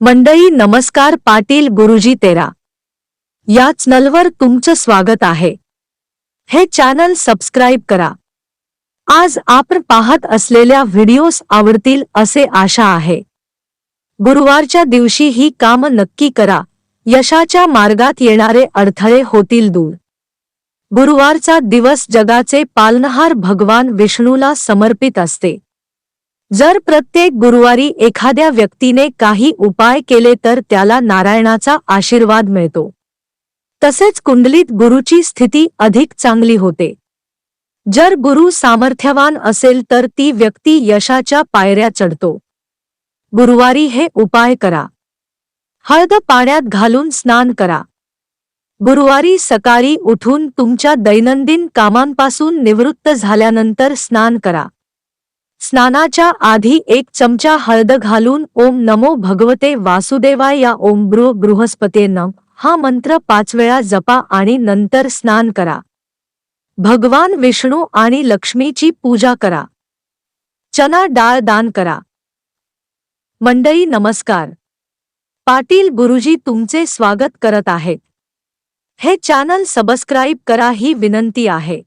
मंडई नमस्कार. पाटील गुरुजी तेरा. या चॅनलवर तुमचं स्वागत आहे. हे चॅनल सबस्क्राईब करा. आज आपण पाहत असलेल्या व्हिडिओस आवडतील असे आशा आहे. गुरुवारच्या दिवशी ही काम नक्की करा. यशाच्या मार्गात येणारे अडथळे होतील दूर. गुरुवारचा दिवस जगाचे पालनहार भगवान विष्णूला समर्पित असते. जर प्रत्येक गुरुवारी एखाद्या व्यक्तीने काही उपाय केले तर त्याला नारायणाचा आशीर्वाद मिळतो. तसेच कुंडलीत गुरुची स्थिती अधिक चांगली होते. जर गुरु सामर्थ्यवान असेल तर ती व्यक्ती यशाच्या पायऱ्या चढतो. गुरुवारी हे उपाय करा. हळद पाण्यात घालून स्नान करा. गुरुवारी सकाळी उठून तुमच्या दैनंदिन कामांपासून निवृत्त झाल्यानंतर स्नान करा. स्नानाच्या आधी एक चमचा हळद घालून ओम नमो भगवते वासुदेवाय या ओम बृ बृहस्पते नम. हा मंत्र पाच वेळा जपा आणि नंतर स्नान करा. भगवान विष्णू आणि लक्ष्मीची पूजा करा. चना डाळ दान करा. मंडळी नमस्कार. पाटील गुरुजी तुमचे स्वागत करत आहेत. हे चॅनल सबस्क्राईब करा ही विनंती आहे.